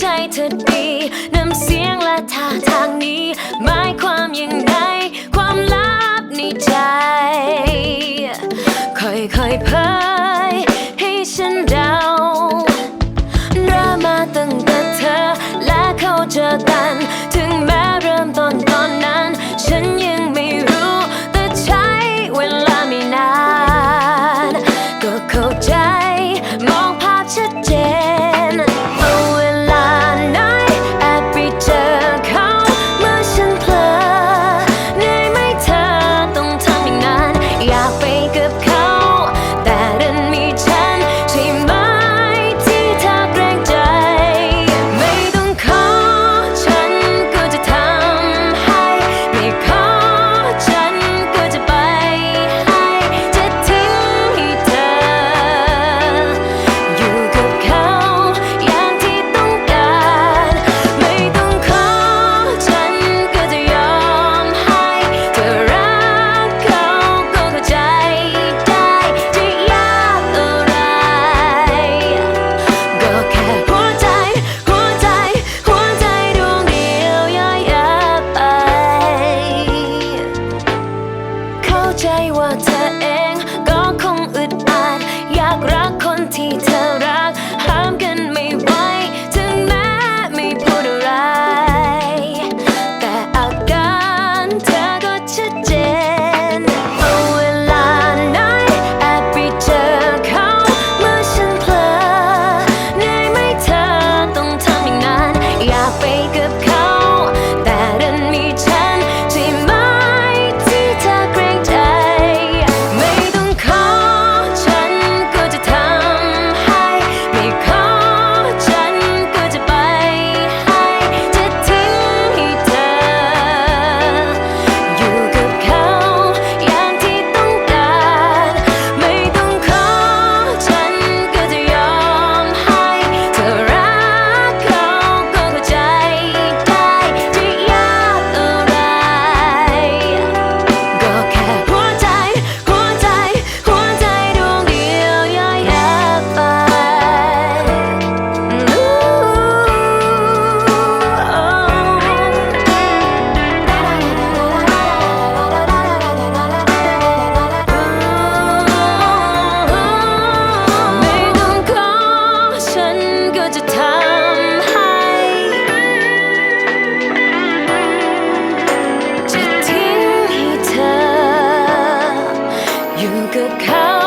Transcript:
ใจเธอดีน้ำเสียงและท่าทางนี้หมายความยังไงความลับในใจ ค่อยๆเผย good call.